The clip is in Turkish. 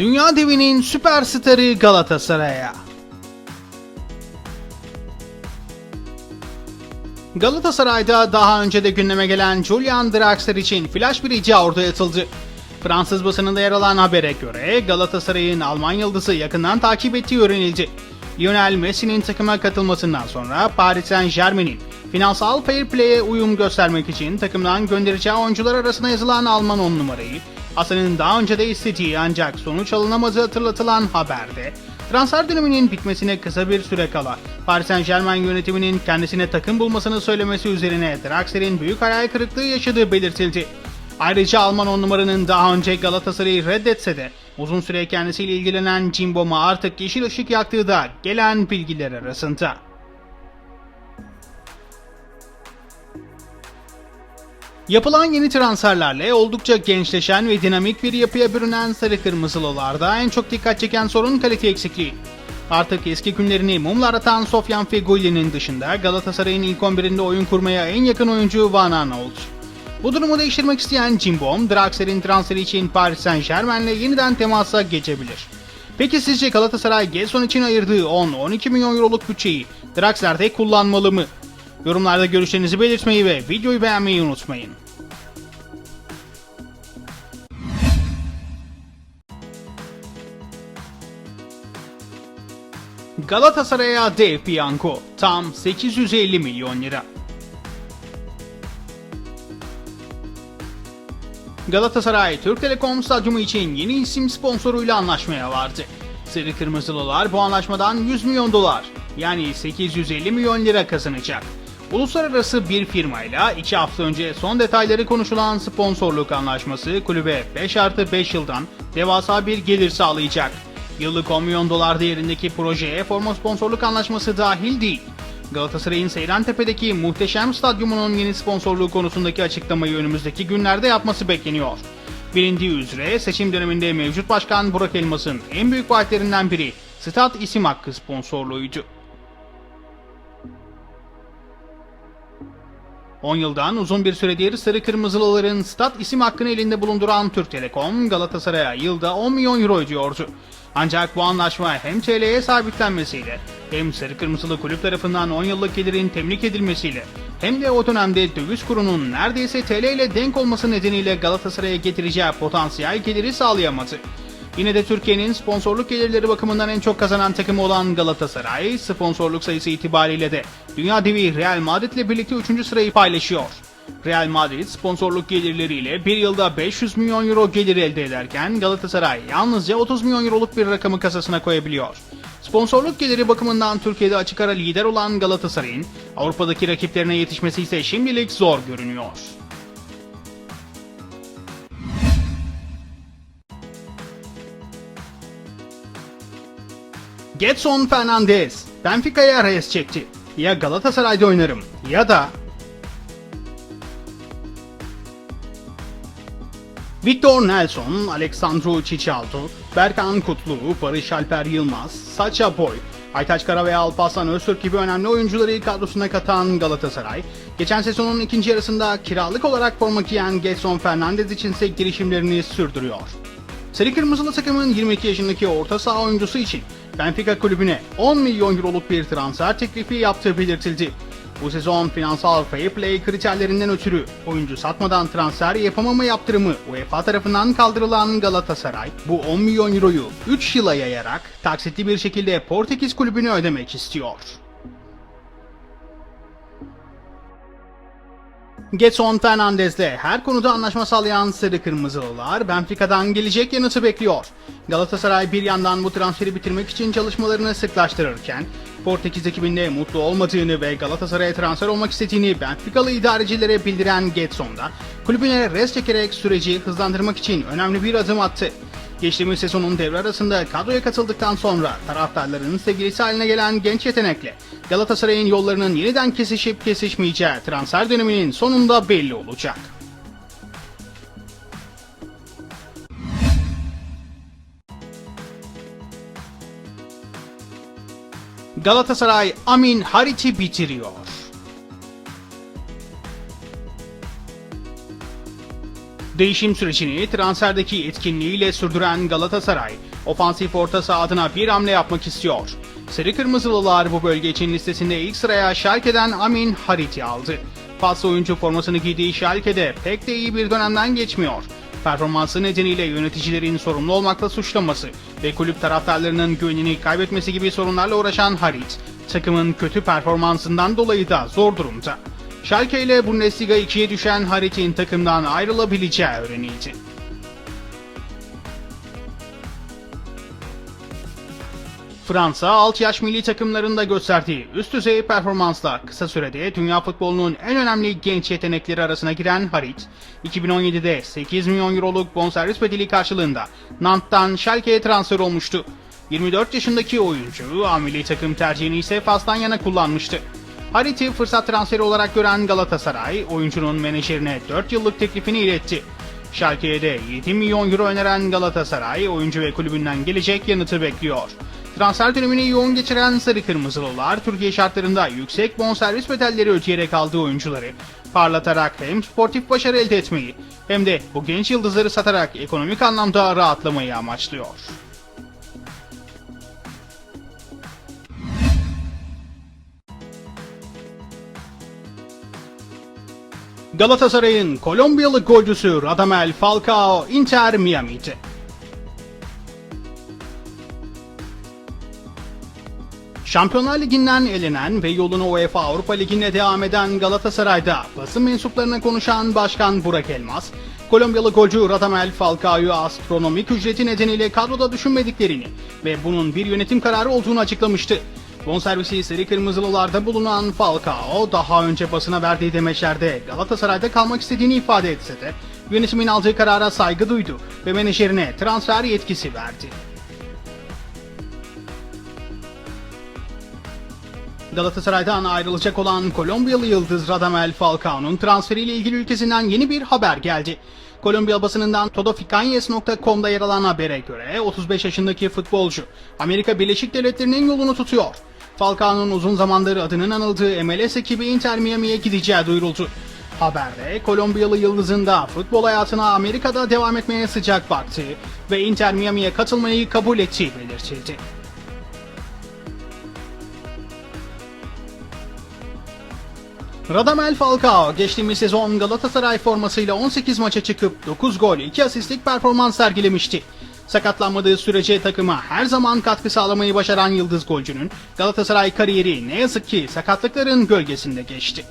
Dünya devinin süperstarı Galatasaray'a. Galatasaray'da daha önce de gündeme gelen Julian Draxler için flash bir icra ortaya atıldı. Fransız basınında yer alan habere göre Galatasaray'ın Alman yıldızı yakından takip ettiği öğrenildi. Lionel Messi'nin takıma katılmasından sonra Paris Saint Germain'in finansal fair play'e uyum göstermek için takımdan göndereceği oyuncular arasına yazılan Alman 10 numarayı Hasan'ın daha önce de istediği ancak sonuç alınamadığı hatırlatılan haberde transfer döneminin bitmesine kısa bir süre kala Paris Saint Germain yönetiminin kendisine takım bulmasını söylemesi üzerine Draxler'in büyük hayal kırıklığı yaşadığı belirtildi. Ayrıca Alman 10 numaranın daha önce Galatasaray'ı reddetse de uzun süre kendisiyle ilgilenen Cimbom'a artık yeşil ışık yaktığı da gelen bilgiler arasında. Yapılan yeni transferlerle oldukça gençleşen ve dinamik bir yapıya bürünen Sarı Kırmızılılarda en çok dikkat çeken sorun kalite eksikliği. Artık eski günlerini mumla aratan Sofyan Feghoili'nin dışında Galatasaray'ın ilk 11'inde oyun kurmaya en yakın oyuncu Van Aan oldu. Bu durumu değiştirmek isteyen Cimbom, Draxler'in transferi için Paris Saint Germain'le yeniden temasa geçebilir. Peki sizce Galatasaray Gelson için ayırdığı 10-12 milyon euroluk bütçeyi Draxler'de kullanmalı mı? Yorumlarda görüşlerinizi belirtmeyi ve videoyu beğenmeyi unutmayın. Galatasaray'a dev piyango tam 850 milyon lira. Galatasaray Türk Telekom Stadyumu için yeni isim sponsoruyla anlaşmaya vardı. Sarı Kırmızılılar bu anlaşmadan 100 milyon dolar yani 850 milyon lira kazanacak. Uluslararası bir firmayla 2 hafta önce son detayları konuşulan sponsorluk anlaşması kulübe 5 artı 5 yıldan devasa bir gelir sağlayacak. Yıllık 10 milyon dolar değerindeki projeye forma sponsorluk anlaşması dahil değil. Galatasaray'ın Seyrantepe'deki muhteşem stadyumunun yeni sponsorluğu konusundaki açıklamayı önümüzdeki günlerde yapması bekleniyor. Bilindiği üzere seçim döneminde mevcut başkan Burak Elmas'ın en büyük vaatlerinden biri Stat isim hakkı sponsorluğuydu. 10 yıldan uzun bir süredir Sarı Kırmızılıların stat isim hakkını elinde bulunduran Türk Telekom Galatasaray'a yılda 10 milyon euro ödüyordu. Ancak bu anlaşma hem TL'ye sabitlenmesiyle hem Sarı Kırmızılı kulüp tarafından 10 yıllık gelirin temlik edilmesiyle hem de o dönemde döviz kurunun neredeyse TL ile denk olması nedeniyle Galatasaray'a getireceği potansiyel geliri sağlayamadı. Yine de Türkiye'nin sponsorluk gelirleri bakımından en çok kazanan takımı olan Galatasaray, sponsorluk sayısı itibariyle de dünya devi Real Madrid ile birlikte 3. sırayı paylaşıyor. Real Madrid sponsorluk gelirleriyle bir yılda 500 milyon euro gelir elde ederken Galatasaray yalnızca 30 milyon euroluk bir rakamı kasasına koyabiliyor. Sponsorluk geliri bakımından Türkiye'de açık ara lider olan Galatasaray'ın Avrupa'daki rakiplerine yetişmesi ise şimdilik zor görünüyor. Getson Fernandez Benfica'ya res çekti. Ya Galatasaray'da oynarım ya da Victor Nelson, Alexandru Çiçaltı, Berkan Kutlu, Barış Alper Yılmaz, Saça Boy, Aytaç Kara ve Alparslan Öztürk gibi önemli oyuncuları kadrosuna katan Galatasaray, geçen sezonun ikinci yarısında kiralık olarak forma giyen Getson Fernandez içinse girişimlerini sürdürüyor. Sarı Kırmızılı takımın 22 yaşındaki orta saha oyuncusu için Benfica kulübüne 10 milyon euroluk bir transfer teklifi yaptığı belirtildi. Bu sezon finansal fair play kriterlerinden ötürü oyuncu satmadan transfer yapamama yaptırımı UEFA tarafından kaldırılan Galatasaray bu 10 milyon euroyu 3 yıla yayarak taksitli bir şekilde Portekiz kulübüne ödemek istiyor. Getson Fernandez'le her konuda anlaşma sağlayan Sarı Kırmızılılar Benfica'dan gelecek yanıtı bekliyor. Galatasaray bir yandan bu transferi bitirmek için çalışmalarını sıklaştırırken Portekiz ekibinde mutlu olmadığını ve Galatasaray'a transfer olmak istediğini Benficalı idarecilere bildiren Getson da kulübüne res çekerek süreci hızlandırmak için önemli bir adım attı. Geçtiğimiz sezonun devre arasında kadroya katıldıktan sonra taraftarların sevgilisi haline gelen genç yetenekle Galatasaray'ın yollarının yeniden kesişip kesişmeyeceği transfer döneminin sonunda belli olacak. Galatasaray Amin Harit'i bitiriyor. Değişim sürecini transferdeki etkinliğiyle sürdüren Galatasaray, ofansif orta saha adına bir hamle yapmak istiyor. Sarı Kırmızılılar bu bölge için listesinde ilk sıraya Schalke'den Amin Harit'i aldı. Faslı oyuncu formasını giydiği Schalke'de pek de iyi bir dönemden geçmiyor. Performansı nedeniyle yöneticilerin sorumlu olmakla suçlaması ve kulüp taraftarlarının güvenini kaybetmesi gibi sorunlarla uğraşan Harit, takımın kötü performansından dolayı da zor durumda. Schalke ile Bundesliga 2'ye düşen Harit'in takımdan ayrılabileceği öğrenildi. Fransa alt yaş milli takımlarında gösterdiği üst düzey performansla kısa sürede dünya futbolunun en önemli genç yetenekleri arasına giren Harit, 2017'de 8 milyon euroluk bonservis bedeli karşılığında Nantes'tan Schalke'ye transfer olmuştu. 24 yaşındaki oyuncu A milli takım tercihini ise Fas'tan yana kullanmıştı. Harit'i fırsat transferi olarak gören Galatasaray, oyuncunun menajerine 4 yıllık teklifini iletti. Schalke'ye de 7 milyon euro öneren Galatasaray, oyuncu ve kulübünden gelecek yanıtı bekliyor. Transfer dönemini yoğun geçiren Sarı Kırmızılılar, Türkiye şartlarında yüksek bonservis bedelleri ödeyerek aldığı oyuncuları parlatarak hem sportif başarı elde etmeyi hem de bu genç yıldızları satarak ekonomik anlamda rahatlamayı amaçlıyor. Galatasaray'ın Kolombiyalı golcüsü Radamel Falcao Inter Miami'de. Şampiyonlar Ligi'nden elenen ve yoluna UEFA Avrupa Ligi'ne devam eden Galatasaray'da basın mensuplarına konuşan Başkan Burak Elmas, Kolombiyalı golcü Radamel Falcao'yu astronomik ücreti nedeniyle kadroda düşünmediklerini ve bunun bir yönetim kararı olduğunu açıklamıştı. Bonservisi Sarı Kırmızılılarda bulunan Falcao daha önce basına verdiği demeçlerde Galatasaray'da kalmak istediğini ifade etse de yönetimin aldığı karara saygı duydu ve menajerine transfer yetkisi verdi. Galatasaray'dan ayrılacak olan Kolombiyalı yıldız Radamel Falcao'nun transferiyle ilgili ülkesinden yeni bir haber geldi. Kolombiya basınından todoficanyes.com'da yer alan habere göre 35 yaşındaki futbolcu Amerika Birleşik Devletleri'nin yolunu tutuyor. Falcao'nun uzun zamandır adının anıldığı MLS ekibi Inter Miami'ye gideceği duyuruldu. Haberde Kolombiyalı yıldızın da futbol hayatına Amerika'da devam etmeye sıcak baktı ve Inter Miami'ye katılmayı kabul ettiği belirtildi. Radamel Falcao geçtiğimiz sezon Galatasaray formasıyla 18 maça çıkıp 9 gol 2 asistlik performans sergilemişti. Sakatlanmadığı sürece takıma her zaman katkı sağlamayı başaran yıldız golcünün Galatasaray kariyeri ne yazık ki sakatlıkların gölgesinde geçti.